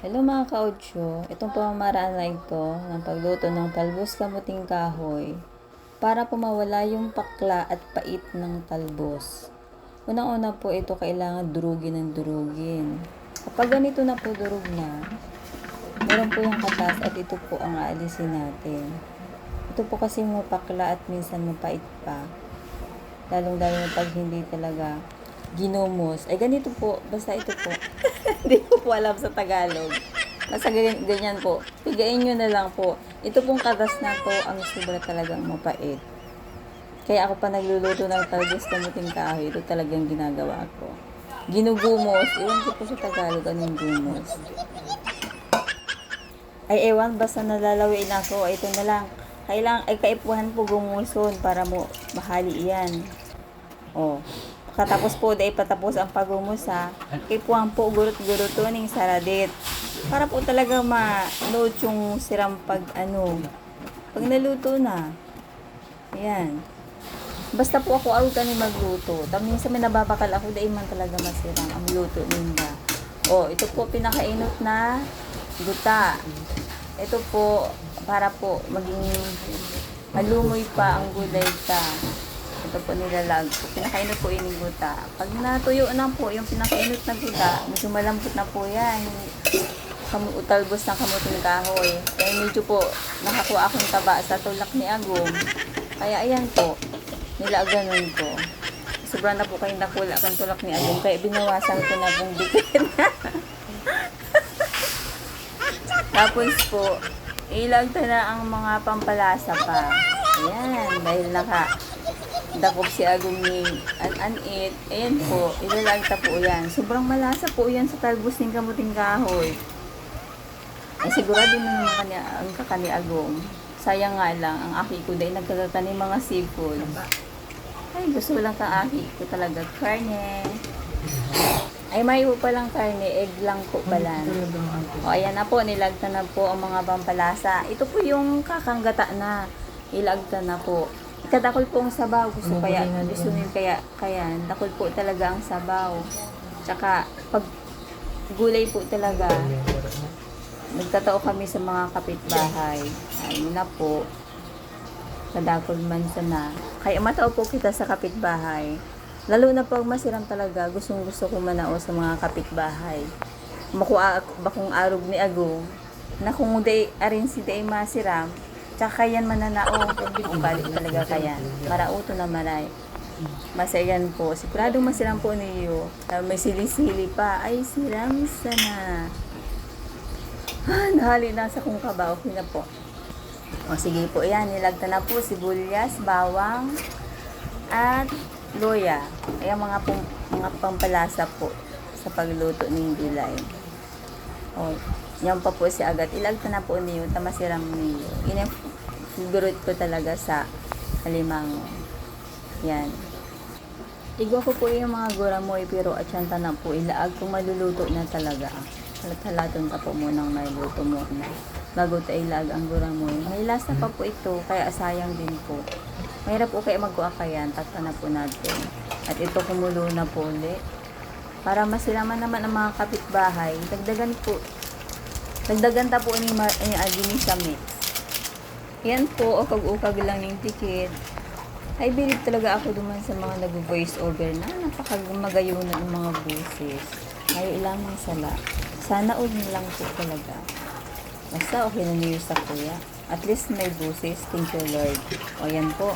Hello mga kautsyo, itong pamamaraan na ito ng pagluto ng talbos kamuting kahoy para po mawala yung pakla at pait ng talbos. Unang-una po ito kailangan durugin ng durugin. Kapag ganito na po durug na, meron po yung katas at ito po ang aalisin natin. Ito po kasi mapakla at minsan mapait pa. Lalong-lalo pag hindi talaga ginumos. Ay ganito po, basta ito po. Hindi ko po alam sa Tagalog. Basta ganyan, ganyan po. Pigain nyo na lang po. Ito pong katas na to ang sobra talagang mapait. Kaya ako pa nagluluto ng talbos kamuting kahoy. Ito talagang ginagawa ko. Ginugumos. Iwan ko po sa Tagalog anong gumos. Ay ewan, basta nalalawiin ako. Ito na lang. Kailang, ay kaipuhan po gumuson para mo mahali yan. Oh. Katapos po, dahil patapos ang pagumus ha. Kaipuhan po gurot-gurot ning saradit. Para po talaga ma-load yung siram pag ano. Pag naluto na. Ayan. Basta po ako araw kami magluto. Tapos minsan may nababakal ako, dahil man talaga masirang ang luto ninda. Oh, ito po pinakainot na guta. Ito po, para po maging malumoy pa ang gulay ta. Ito po nilalag po. Pinakainot po yung guta. Pag natuyo na po, yung pinakainot na guta, medyo malambot na po yan. Kamu utalbos ng kamuting kahoy. Kaya medyo po nakakuha akong taba sa tulak ni Agong. Kaya ayan po, nilaganon ko. Sobrang na po kayo nakula kang tulak ni Agong. Kaya binawasan ko na pong bitin. Tapos po, ilagta na ang mga pampalasa pa. Ayan, dahil naka dakop si Agong ni an-anit. Ayan po, ilalagta po yan. Sobrang malasa po yan sa talbos ng kamuting kahoy. Ay sigurado na naman kanya, ang kakani Agong. Sayang nga lang, ang aki ko dahil nagkakatanim mga seafood. Ay, gusto lang kang aki ko talaga. Karne. Ay, may po palang karne. Egg lang po pala. O, ayan na po. Nilagta na po ang mga pampalasa. Ito po yung kakanggata na. Ilagta na po. Kadakol po ang sabaw. Gusto kaya, gusto nyo kaya, kaya, dakol po talaga ang sabaw. Tsaka, pag gulay po talaga, nagtatao kami sa mga kapitbahay. Ayun na po. Kadakol man sana. Kaya matao po kita sa kapitbahay. Lalo na pag masiram talaga, gustong gusto ko manao sa mga kapitbahay. Makuha bakong arog ni Ago, na kung day arin si day masiram, tsaka yan mananao, balik talaga kayan. Marauto na maray. Masayan po. Siguradong masiram po niyo. May sili-sili pa. Ay, siram sana. Ah, nahali na sa kong kabaw. Okay na po. O sige po, yan. Nilagta na po sibuyas, bawang, at loya. Ayan mga, pum, mga pampalasa po sa pagluto ng gulay. O, yan pa po si Agat. Ilagta na po niyo, tamasiram niyo. Inigurot ko talaga sa halimango. Yan. Igwa ko po yung mga guramoy pero atyanta na po ilaag kung maluluto na talaga. Halat-halaton ka po munang nailuto mo na. Bago tayo ilag ang guramoy. May lasa pa po ito kaya sayang din po. Mahirap po kayo magkuakayan. Takta na po natin. At ito kumulo na po ulit. Para masilaman naman ang mga kapitbahay, dagdagan po. Dagdagan ta po ni, ni Agini sa mix. Yan po, ukag-ukag lang yung tikid. Ay, bilib talaga ako duman sa mga nag-voice over na napakagumagayo na ng mga boses. Ay, lamang sala. Sana all lang po talaga. Basta okay na niyo sa kuya. At least may boses. Thank you, Lord. O, yan po.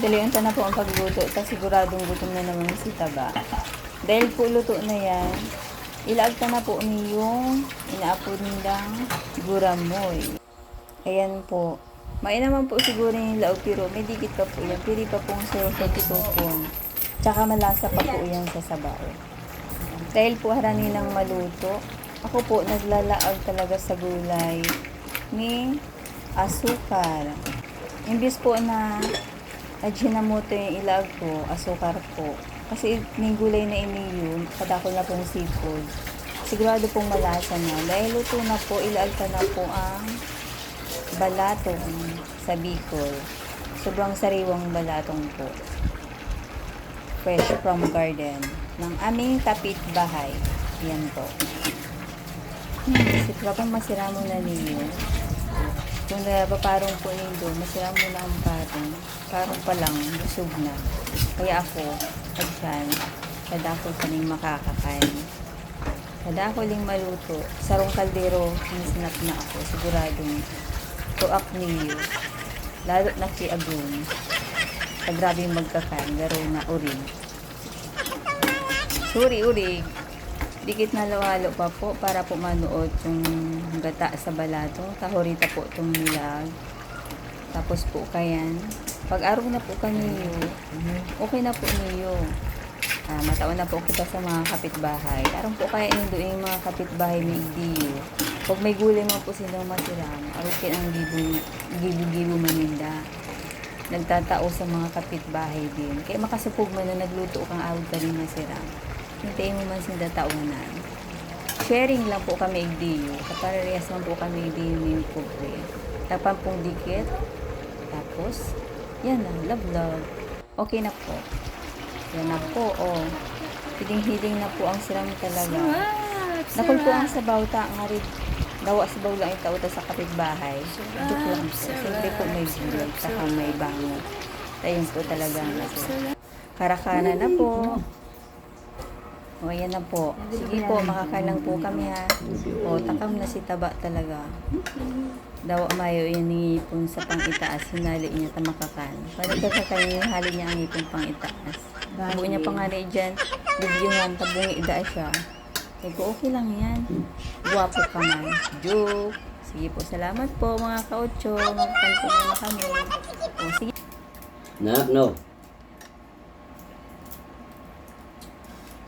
Dalian na po ang pagluto. Tapos siguradong gutom na naman si Taba. Dahil po luto na yan, ilaagta na po niyong inaapod nilang guramoy. Ayan po. May naman po siguro yung laog pero may dikit pa po yan. Pili pa pong tikopon. Tsaka malasa pa po yan sa sabaw. Dahil po harani ng maluto, ako po naglalaag talaga sa gulay ni asukar. Imbis po na ajinamoto yung ilag ko, asukar po. Kasi may gulay na iniyon, kadakol na pong seafood. Sigurado pong malasa na. Dahil luto na po, ilaagta na po ang balatong sa Bicol. Sobrang sariwang balatong po. Fresh from garden ng aming tapit bahay. Yan po. Hmm, Kasi kapag masira mo na niyo, kung napaparong po niyo, masira mo na ang parong. Parong pa lang, busog na. Kaya ako, pag yan, kada ako kaning makakakain. Kada ako ling maluto, sarong kaldero, sinap na ako, siguradong tuak niyo. Lalo na si Agun. Pag grabe yung magkakain, laro na uring. Suri, urig. Dikit na lawalo pa po para po manood yung gata sa balato. Kahorita po itong nilag. Tapos po kayan. Pag araw na po kaniyo, okay na po niyo. Ah, mataon na po kita sa mga kapitbahay. Araw po kaya indo yung mga kapitbahay ni Igdiyo. Pag may gulay man po silang masiram, araw kin ang gibo, gibo-gibo maninda. Nagtatao sa mga kapitbahay din. Kaya makasupog man na nagluto kang awag ka rin masiram. Hintayin mo man sinda taunan. Sharing lang po kami igdiyo. Kaparehas lang po kami igdiyo ni Kubre. Tapan pong dikit. Tapos, yan na, love love. Okay na po. Yan na po, oh. Hiling-hiling na po ang siram talaga. Nakul po ang sabaw ta, nga rin. Dawa sa baw lang itauta sa kapitbahay. Joke lang po. Siyempre po may gulay, saka may bango. Ayun po talaga ang nasa. Karakana na po. O, ayan na po. Sige po, makakalang po kami ha. O, takam na si taba talaga. Dawa mayo yan ni ipon sa pangitaas. Hinali niya tamakakan. Pwede ka kakain yung hali niya ang ipon pangitaas. Buo niya pangari dyan. Bibyungan, tabungi ida siya. Ko, okay lang yan. Guwapo ka man. Joke. Sige po, salamat po mga kaotso. Magkanto na kami. O, sige. Na, no.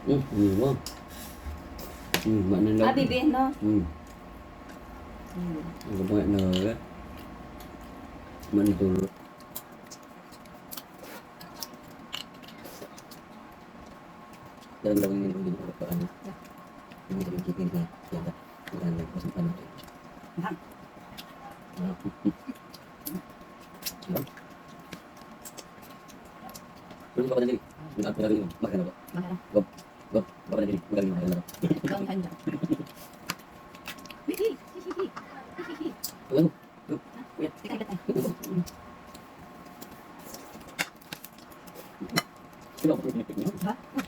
Hmm, hmm, wow. Hmm, mana lang. Ah, bibi, no? Hmm, Hmm. ang bangat na wala. Mana. Dalam dalam ini begini apa ano? Ini jadi kita dah. Bukan lagi pasal ano. Belum apa tadi? Belum apa tadi? Makan apa? Gop, gop, apa tadi? Bukan lagi makan apa? Belum. Gop. Ya. Belum. Oo, bili tayo ng kapatid. Ano ba ako? Ha?